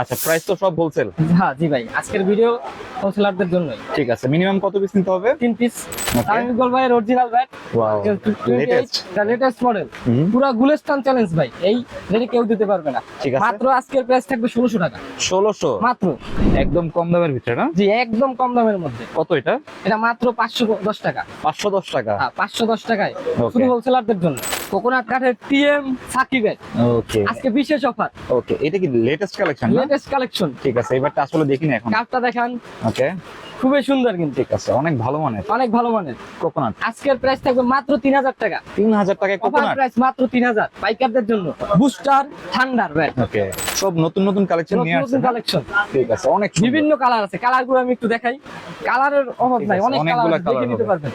আচ্ছা প্রাইস তো সব হোলসেল হ্যাঁ জি ভাই আজকের ভিডিও হোলসেলারদের জন্যই। ঠিক আছে মিনিমাম কত পিস নিতে হবে? তিন পিস আমি গোল ভাইয়ের original bat wow latest latest model পুরো গুলেস্তান চ্যালেঞ্জ ভাই। এই রেটে কেউ দিতে পারবে না। ঠিক আছে। মাত্র আজকের প্রাইস থাকবে ষোলোশো টাকা। ষোলোশো? মাত্র। একদম কম দামের ভিতরে না? জি একদম কম দামের মধ্যে। কত এটা? এটা মাত্র পাঁচশো দশ টাকা। পাঁচশো দশ টাকা। হ্যাঁ পাঁচশো দশ টাকায়। Okay. শুধু হোলসেলারদের জন্য। কোকোনাট কাঠের টিএম সাকি ব্যাট ওকে আজকে বিশেষ অফার। ওকে এটা কি লেটেস্ট কালেকশন লেটেস্ট কালেকশন ঠিক আছে এবারটা আসলে দেখিনি এখন। কাঠটা দেখান। ওকে খুবই সুন্দর কিন্তু। ঠিক আছে অনেক ভালো মানের। অনেক ভালো মানের। কোকোনাট আজকের প্রাইস থাকবে মাত্র তিন হাজার টাকা। তিন হাজার টাকায় অফার কোকোনাট প্রাইস মাত্র তিন হাজার। পাইকারদের জন্য। বুস্টার ব্যাট ওকে সব নতুন নতুন কালেকশন নিয়ে আসছে নতুন কালেকশন ঠিক আছে অনেক বিভিন্ন কালার আছে। কালারগুলো আমি একটু দেখাই। কালারের অভাব নাই। অনেক কালার দেখে নিতে পারবেন।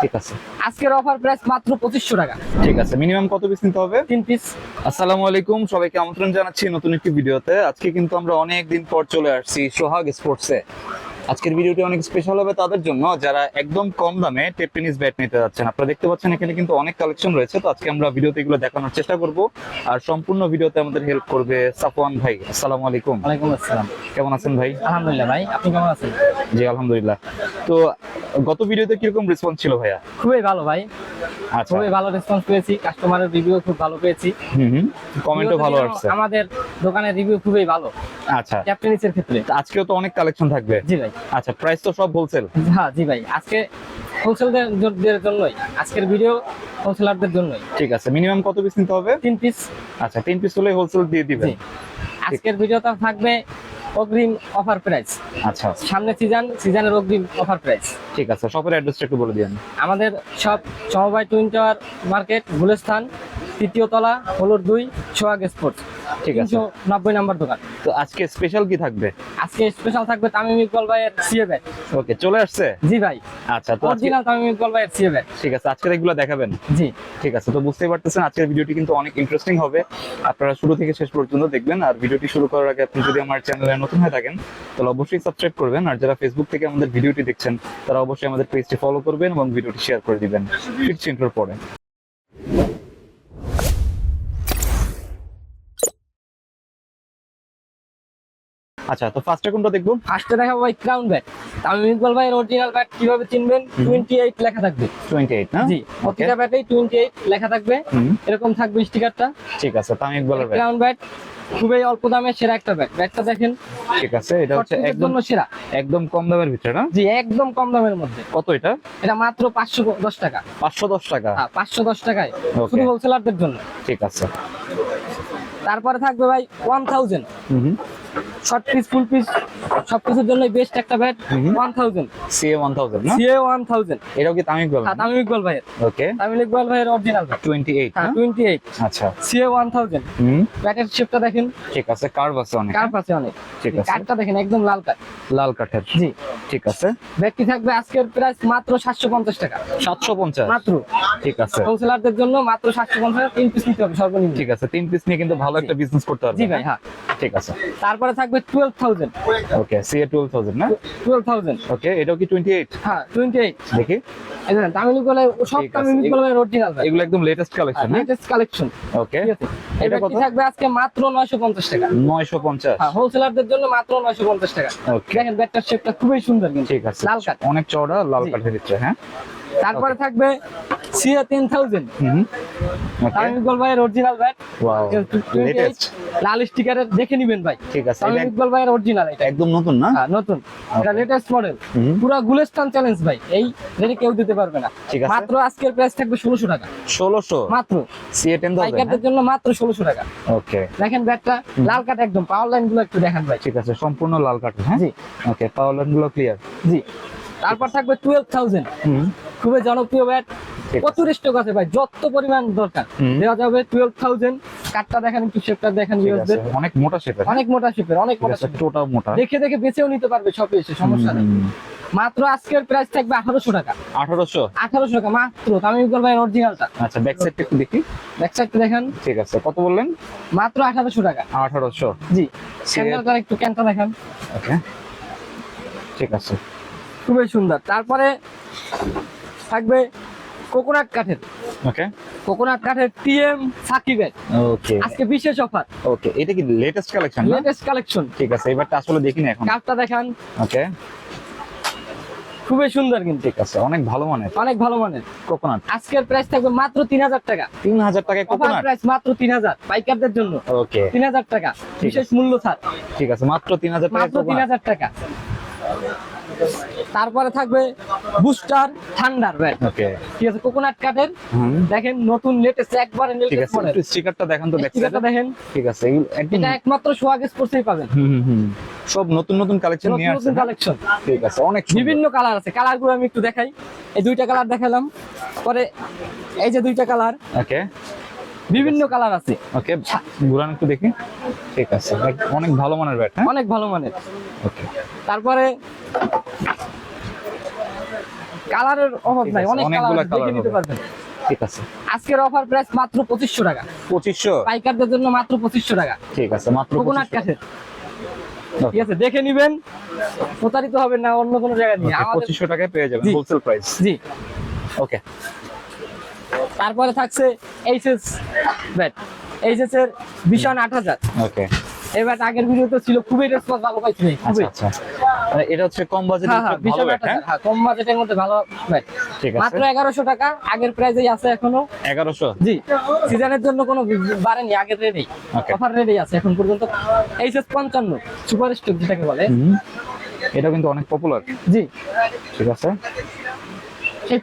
ঠিক আছে। আজকের অফার প্রাইস মাত্র পঁচিশশো টাকা। ঠিক আছে মিনিমাম কত পিস নিতে হবে? তিন পিস আসসালামু আলাইকুম সবাইকে আমন্ত্রণ জানাচ্ছি নতুন একটি ভিডিওতে। আজকে কিন্তু আমরা অনেক দিন পর চলে আসছি সোহাগ স্পোর্টসে আজকের ভিডিওটি অনেক স্পেশাল হবে তাদের জন্য যারা একদম কম দামে টেপ টেনিস ব্যাট নিতে যাচ্ছেন। আপনারা দেখতে পাচ্ছেন এখানে কিন্তু অনেক কালেকশন রয়েছে তো আজকে আমরা ভিডিওতে এগুলো দেখানোর চেষ্টা করব। আর সম্পূর্ণ ভিডিওতে আমাদের হেল্প করবে সাফওয়ান ভাই। আসসালামু আলাইকুম। ওয়ালাইকুম আসসালাম। কেমন আছেন ভাই? আলহামদুলিল্লাহ ভাই আপনি কেমন আছেন? জি আলহামদুলিল্লাহ। তো গত ভিডিওতে কীরকম রেসপন্স ছিল ভাইয়া? খুবই ভালো ভাই। আচ্ছা। খুবই ভালো রেসপন্স পেয়েছি কাস্টমারের রিভিউ খুব ভালো পেয়েছি। হুম হুম। কমেন্টও ভালো আসছে। আমাদের দোকানের রিভিউ খুবই ভালো। আচ্ছা। ক্যাপ্টেনিসের ক্ষেত্রে। আজকেও তো অনেক কালেকশন থাকবে। জি ভাই। আচ্ছা প্রাইস তো সব হোলসেল হ্যাঁ জি ভাই। আজকে হোলসেলদের জন্যই। আজকের ভিডিও হোলসেলারদের জন্যই। ঠিক আছে মিনিমাম কত পিস নিতে হবে? তিন পিস আচ্ছা তিন পিস হলে হোলসেল দিয়ে দিবেন। আজকের ভিডিওটা থাকবে অগ্রিম অফার প্রাইস আচ্ছা। সামনে সিজন সিজনের অগ্রিম অফার প্রাইস ঠিক আছে শপের অ্যাড্রেসটা একটু বলে দিন আমাদের সব সমবায় টুইন টাওয়ার মার্কেট গুলস্থান তৃতীয় তলা হলুর দুই সোহাগ স্পোর্টস ঠিক আছে। নব্বই নম্বর দোকান। তো আজকে স্পেশাল কি থাকবে? আজকে স্পেশাল থাকবে তামিম ইকবাল ভাইয়ের সিএ ব্যাট ওকে চলে আসছে? জি ভাই। আচ্ছা তো অরিজিনাল তামিম ইকবাল ভাইয়ের সিএ ব্যাট ঠিক আছে আজকে এগুলো দেখাবেন? জি। ঠিক আছে তো বুঝতেই পারতেছেন আজকের ভিডিওটি কিন্তু অনেক ইন্টারেস্টিং হবে। আপনারা শুরু থেকে শেষ পর্যন্ত দেখবেন আর ভিডিওটি শুরু করার আগে আপনি যদি আমার চ্যানেলে নতুন হয়ে থাকেন তাহলে অবশ্যই সাবস্ক্রাইব করবেন আর যারা ফেসবুক থেকে আমাদের ভিডিওটি দেখছেন তারা অবশ্যই আমাদের পেজটি ফলো করবেন এবং ভিডিওটি শেয়ার করে দিবেন। ফিক্স ইন্টার পরে। আচ্ছা তো ফার্স্টে কোনটা দেখব? ফার্স্টে দেখাবো ভাই ক্রাউন ব্যাট তামিম ইকবাল ভাইয়ের অরিজিনাল ব্যাট কীভাবে চিনবেন? টোয়েন্টি এইট লেখা থাকবে। টোয়েন্টি এইট না? জি প্রতিটা ব্যাটেই টোয়েন্টি এইট লেখা থাকবে। এরকম থাকবে স্টিকারটা ঠিক আছে তামিম ইকবালের ব্যাট ক্রাউন ব্যাট খুবই অল্প দামে সেরা একটা ব্যাট ব্যাটটা দেখেন। ঠিক আছে এটা হচ্ছে একদম সেরা। একদম কম দামের ভিতরে না? জি একদম কম দামের মধ্যে। কত এটা? এটা মাত্র পাঁচশো দশ টাকা। পাঁচশো দশ টাকা? হ্যাঁ পাঁচশো দশ টাকায়। Okay. শুধু হোলসেলারদের জন্য। ঠিক আছে। তারপরে থাকবে ভাই one thousand hmm hmm. Short piece full piece সবকিছুর জন্য বেস্ট একটা bat one thousand CA one thousand CA one thousand এটাও কি তামিম ইকবাল? হ্যাঁ তামিম ইকবাল ভাইয়ের। ওকে তামিম ইকবাল ভাইয়ের original twenty eight twenty eight আচ্ছা। CA one thousand hmm. ব্যাটের শেপটা দেখেন। ঠিক আছে কার্ভ আছে অনেক। কার্ভ আছে অনেক। ঠিক আছে। দেখেন একদম লাল কার্ভ লাল কাঠের জি। ঠিক আছে। ব্যাটটি থাকবে আজকের প্রাইস মাত্র সাতশো পঞ্চাশ টাকা। সাতশো পঞ্চাশ। মাত্র। ঠিক আছে। হোলসেলারদের জন্য মাত্র সাতশো পঞ্চাশ তিন পিস নিতে হবে সর্বনিম্ন। ঠিক আছে তিন পিস নিয়ে কিন্তু ভালো একটা বিজনেস করতে পারবে। জি ভাই হ্যাঁ। ঠিক আছে। তারপরে থাকবে twelve thousand okay CA twelve thousand না? টুয়েলভ থাউজেন্ড ওকে এটাও কি টোয়েন্টি এইট হ্যাঁ টোয়েন্টি এইট দেখি। এই দেখেন তামিল ইকবালের সব। তামিল ইকবালের অরিজিনাল ভাই এগুলো একদম লেটেস্ট কালেকশন না? লেটেস্ট কালেকশন ওকে এটা কত? থাকবে আজকে মাত্র 950 টাকা? নয়শো পঞ্চাশ। হ্যাঁ হোলসেলারদের জন্য মাত্র 950 টাকা। ওকে দেখেন ব্যাটটার শেপটা খুবই সুন্দর কিন্তু। ঠিক আছে। লাল কাঠ। অনেক চওড়া লাল। কাঠের ভিতরে হ্যাঁ? তারপরে থাকবে 10000 হুম ওকে ভাইয়ের অরিজিনাল ব্যাট ওয়াও লেটেস্ট লাল স্টিকারের দেখে নেবেন ভাই। ঠিক আছে ইকবাল ভাইয়ের অরিজিনাল এটা। একদম নতুন না? হ্যাঁ নতুন। এটা লেটেস্ট মডেল পুরো গুলেস্তান চ্যালেঞ্জ ভাই। এই রেটে কেউ দিতে পারবে না। ঠিক আছে। মাত্র আজকের প্রাইস থাকবে 1600 টাকা। ষোলোশো? মাত্র। সিএ টেন পাইকারদের জন্য মাত্র 1600 টাকা। ওকে দেখেন ব্যাটটা লাল কাঠ একদম। পাওয়ার লাইনগুলো একটু দেখান ভাই। ঠিক আছে সম্পূর্ণ লাল কাঠ হ্যাঁ? জি। ওকে পাওয়ার লাইনগুলো ক্লিয়ার জি। তারপর থাকবে টুয়েলভ থাউজেন্ড হুম। খুবই জনপ্রিয় ব্যাট প্রচুর স্টক আছে ভাই যত পরিমাণ দরকার। দেওয়া যাবে টুয়েলভ থাউজেন্ড কাঠটা দেখেন একটু শেপটা দেখেন ভিউয়ারদের অনেক মোটা শেপের অনেক মোটা শেপের অনেক মোটা shape মোটা। দেখে দেখে বেঁচেও নিতে পারবে শপে এসে সমস্যা নেই। মাত্র আজকের প্রাইস থাকবে আঠারোশো টাকা। আঠারোশো? আঠারোশো টাকা মাত্র। তামিম ইকবাল ভাইয়ের অরিজিনালটা আচ্ছা ব্যাক সাইডটা একটু দেখি। ব্যাক সাইডটা দেখেন। ঠিক আছে কত বললেন? মাত্র আঠারোশো টাকা। আঠারোশো। জি। স্যান্ডেলটা একটু ক্যানটা দেখেন। ওকে। ঠিক আছে। খুবই সুন্দর। তারপরে থাকবে কোকোনাট কাঠের। ওকে কোকোনাট কাঠের টিএম সাকি ব্যাট ওকে আজকে বিশেষ অফার ওকে এটা কি লেটেস্ট কালেকশন লেটেস্ট কালেকশন ঠিক আছে এবারটা আসলে দেখিনি এখন। কাঠটা দেখান। ওকে খুবই সুন্দর কিন্তু। ঠিক আছে অনেক ভালো মানের। অনেক ভালো মানের। কোকোনাট। আজকের প্রাইস থাকবে মাত্র তিন হাজার টাকা। তিন হাজার টাকায় অফার কোকোনাট? প্রাইস মাত্র তিন হাজার পাইকারদের জন্য। ওকে তিন হাজার টাকা। বিশেষ মূল্য ছাড়। ঠিক আছে মাত্র তিন হাজার টাকা মাত্র তিন হাজার টাকা। তারপরে থাকবে বুস্টার থান্ডার ব্যাট ওকে ঠিক আছে কোকোনাট কাটের দেখেন নতুন লেটেস্ট একবারে ঠিক আছে একটু স্টিকারটা দেখান তো স্টিকারটা দেখেন। ঠিক আছে এটা একমাত্র সোয়াগ স্পোর্টসেই পাবেন। হুম হুম সব নতুন নতুন কালেকশন নিয়ে আসছে নতুন কালেকশন ঠিক আছে অনেক বিভিন্ন কালার আছে। কালারগুলো আমি একটু দেখাই। এই দুইটা কালার দেখালাম। পরে এই যে দুইটা কালার ওকে বিভিন্ন কালার আছে। ওকে ঘুরান একটু দেখি। ঠিক আছে অনেক ভালো মানের ব্যাট হ্যাঁ? অনেক ভালো মানের। ওকে তারপরে কালারের অভাব নাই অনেক কালার দেখে নিতে পারবেন। ঠিক আছে। আজকের অফার প্রাইস মাত্র পঁচিশশো টাকা। পঁচিশশো? পাইকারদের জন্য মাত্র পঁচিশশো টাকা। ঠিক আছে মাত্র কোকোনাট 2500 কাঠের ঠিক আছে দেখে নিবেন। প্রতারিত হবে না অন্য কোনো জায়গায় নিয়ে। Okay, আমাদের পঁচিশশো টাকায় পেয়ে যাবেন হোলসেল প্রাইস জি। ওকে। তারপরে থাকছে এইচএস ব্যাট এইচএস এর ভীষণ আট হাজার। ওকে। এবার আগের ভিডিওতে ছিল খুবই রেসপন্স ভালো পাইছি আচ্ছা খুবই। আচ্ছা মানে এটা হচ্ছে কম বাজেটের হ্যাঁ হ্যাঁ ভালো ব্যাট হ্যাঁ? হ্যাঁ কম বাজেটের মধ্যে ভালো ব্যাট। ঠিক আছে। মাত্র এগারোশো টাকা আগের প্রাইজেই আছে এখনও। এগারোশো? জি সিজনের জন্য কোনো বাড়েনি আগের Okay. অফার রেটেই আছে এখন পর্যন্ত। এইচএস পঞ্চান্ন সুপার স্টক যেটাকে বলে। এটা কিন্তু অনেক পপুলার জি। ঠিক আছে।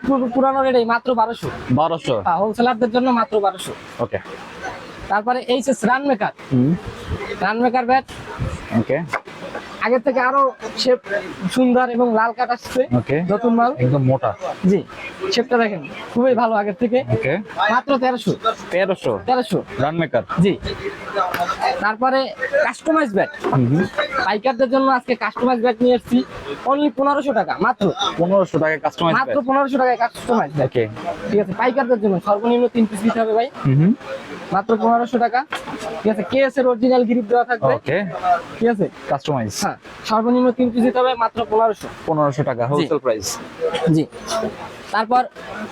পুরো- পুরানো রেটেই মাত্র বারোশো। বারোশো? হোলসেলারদের জন্য মাত্র বারোশো। ওকে তারপরে HS run maker run maker bat okay আগের থেকে আরও শেপ সুন্দর এবং লাল কাট আসছে। নতুন মাল। একদম মোটা। জি শেপটা দেখেন খুবই ভালো আগের থেকে। মাত্র তেরোশো। তেরোশো। তেরোশো। রান মেকার জি। তারপরে কাস্টমাইজ ব্যাট পাইকারদের জন্য আজকে কাস্টমাইজ ব্যাট নিয়ে এসেছি অনলি পনেরোশো টাকা মাত্র। পনেরোশো টাকা কাস্টমাইজ মাত্র পনেরোশো টাকায় কাস্টমাইজ ব্যাট ঠিক আছে পাইকারদের জন্য সর্বনিম্ন তিন পিস দিতে হবে ভাই। মাত্র পনেরোশো টাকা। ঠিক আছে কেএস এর অরিজিনাল গ্রিপ দেওয়া থাকবে। ঠিক আছে। কাস্টমাইজ হ্যাঁ সর্বনিম্ন তিন পিস দিতে হবে মাত্র পনেরোশো। পনেরোশো টাকা হোলসেল প্রাইস জি। তারপর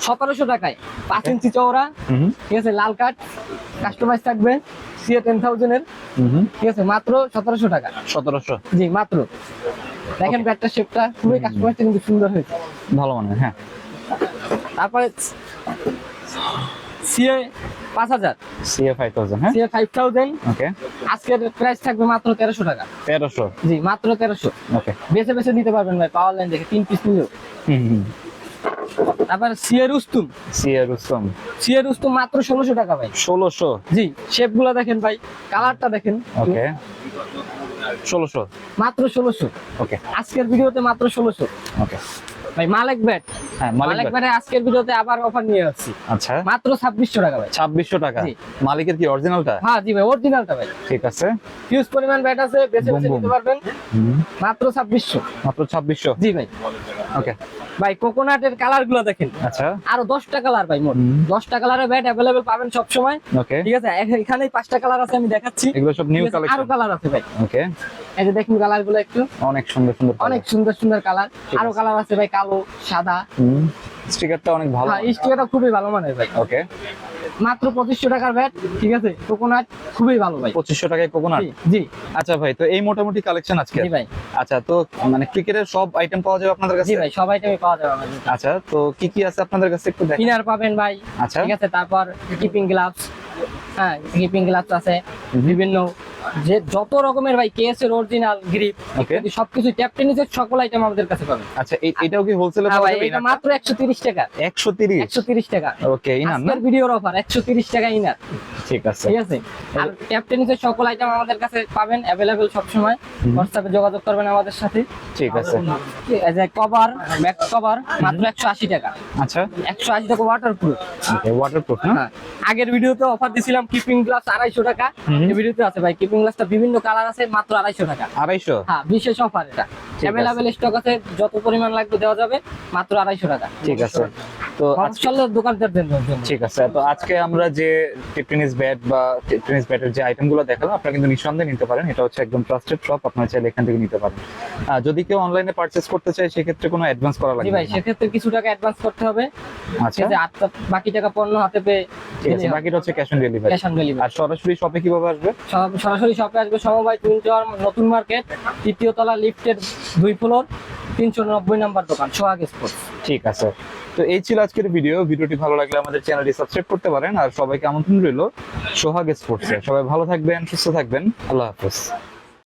সতেরোশো টাকায় পাঁচ ইঞ্চি চওড়া ঠিক আছে লাল কাঠ কাস্টমাইজ থাকবে সিএ টেন থাউজেন্ডের হুম ঠিক আছে মাত্র সতেরোশো টাকা। সতেরোশো। জি মাত্র। দেখেন ব্যাটটার শেপটা খুবই কাস্টমাইজটা কিন্তু সুন্দর হয়েছে। ভালো মানে হ্যাঁ। তারপরে সিএ পাঁচ হাজার। সিএ ফাইভ থাউজেন্ড হ্যাঁ? সিএ ফাইভ থাউজেন্ড ওকে আজকের প্রাইস থাকবে মাত্র তেরোশো টাকা। তেরোশো? জি মাত্র তেরোশো। ওকে বেছে বেছে নিতে পারবেন ভাই পাওয়ার লাইন দেখে তিন পিস নিলেও। Hmm hmm. তারপরে CA Rustam CA Rustam CA মাত্র ষোলোশো টাকা ভাই। ষোলোশো? জি শেপগুলা দেখেন ভাই কালারটা দেখেন। ওকে ষোলোশো? মাত্র ষোলোশো। ওকে আজকের ভিডিওতে মাত্র ষোলোশো। ওকে ভাই মালেক ব্যাট হ্যাঁ মালিক ব্যাটে আজকের ভিডিওতে আবার অফার নিয়ে আসছি। আচ্ছা। মাত্র ছাব্বিশশো টাকা ভাই। ছাব্বিশশো টাকা। মালিকের কি অরিজিনালটা হ্যাঁ জি ভাই অরিজিনালটা ভাই। ঠিক আছে। হিউজ পরিমাণ ব্যাট আছে বেছে বেছে বুম বুম। নিতে পারবেন মাত্র ছাব্বিশশো। মাত্র ছাব্বিশশো? জি ভাই। ওকে ভাই কোকোনাটের কালারগুলো দেখেন। আচ্ছা। আরও দশটা কালার ভাই মোট। দশটা কালারের ব্যাট অ্যাভেলেবেল পাবেন সব সময় ঠিক আছে? এখ- এখানেই পাঁচটা কালার আছে আমি দেখাচ্ছি। এগুলো সব নিউ ঠিক আরও কালার আছে ভাই। ওকে এই যে দেখুন কালারগুলো একটু। অনেক সুন্দর সুন্দর অনেক সুন্দর সুন্দর কালার আরও কালার আছে ভাই কালো সাদা। স্টিকারটা অনেক ভালো হ্যাঁ স্টিকারটা খুবই ভালো মানের ভাই। ওকে। মাত্র পঁচিশশো টাকার ব্যাট ঠিক আছে? কোকোনাট খুবই ভালো ভাই। পঁচিশশো টাকায় কোকোনাট? জি, আচ্ছা ভাই তো এই মোটামুটি কালেকশন আজকে? ভাই। আচ্ছা তো মানে ক্রিকেটের সব আইটেম পাওয়া যাবে আপনাদের কাছে? ভাই সব টাইমে পাওয়া যাবে আচ্ছা তো কি কি আছে আপনাদের কাছে একটু দেখেন। ইনার পাবেন ভাই আচ্ছা। ঠিক আছে? তারপর কিপিং গ্লাভস হ্যাঁ কিপিং গ্লাভস আছে। বিভিন্ন যে যত রকমের ভাই কেএস এর অরিজিনাল গ্রিপ. সবকিছু ট্যাপ টেনিসের সকল আইটেম আমাদের কাছে পাবেন। আচ্ছা এটাও কি হোলসেলে হ্যাঁ পাওয়া যাবে? এটা মাত্র একশো তিরিশ টাকা। একশো তিরিশ? একশো তিরিশ টাকা। ওকে ইনার আজকের ভিডিওর অফার একশো তিরিশ টাকা ইনার। ঠিক আছে। ঠিক আছে? আর ট্যাপ টেনিসের সকল আইটেম আমাদের কাছে পাবেন অ্যাভেলেবেল সবসময়। হোয়াটসঅ্যাপে যোগাযোগ করবেন আমাদের সাথে। ঠিক আছে। এই যে কভার ব্যাক কভার মাত্র একশো আশি টাকা। আচ্ছা। একশো আশি টাকা ওয়াটার প্রুফ ওকে ওয়াটারপ্রুফ না? হ্যাঁ। আগের ভিডিওতে অফার দিছিলাম কিপিং গ্লাস আড়াইশো টাকা। হুম। এই ভিডিওতে আছে ভাই কিপিং গ্লাসটা বিভিন্ন কালার আছে মাত্র আড়াইশো টাকা। আড়াইশো? হ্যাঁ বিশেষ অফার এটা। অ্যাভেলেবেল স্টক আছে যত পরিমাণ লাগবে দেওয়া যাবে মাত্র আড়াইশো টাকা। ঠিক আছে। তো ঠিক আছে তো আজকে আমরা যে টেনিস ব্যাট বা টেনিস ব্যাটের যে আইটেমগুলো দেখালাম আপনারা কিন্তু নিঃসন্দেহে নিতে পারেন। এটা হচ্ছে একদম ট্রাস্টেড শপ আপনারা চাইলে এখান থেকে নিতে পারেন। যদি কেউ অনলাইনে পারচেজ করতে চায় সেক্ষেত্রে কোনো অ্যাডভান্স করা লাগবে ভাই সেক্ষেত্রে কিছু টাকা অ্যাডভান্স করতে হবে। আচ্ছা। বাকি টাকা পণ্য হাতে পেয়ে ঠিক আছে বাকিটা হচ্ছে cash on delivery cash on delivery আর সরাসরি শপে কীভাবে আসবে? সরাসরি শপে আসবে সমবায় টুইন টাওয়ার নতুন মার্কেট তৃতীয় তলা লিফটের দুই ফ্লোর তিনশো নব্বই নাম্বার দোকান সোহাগ স্পোর্টস ঠিক আছে। তো এই ছিল আজকের ভিডিও ভিডিওটি ভালো লাগলে আমাদের চ্যানেলটি সাবস্ক্রাইব করতে পারেন। আর সবাইকে আমন্ত্রণ রইল সোহাগ স্পোর্টসে সবাই ভালো থাকবেন, সুস্থ থাকবেন। আল্লাহ হাফেজ।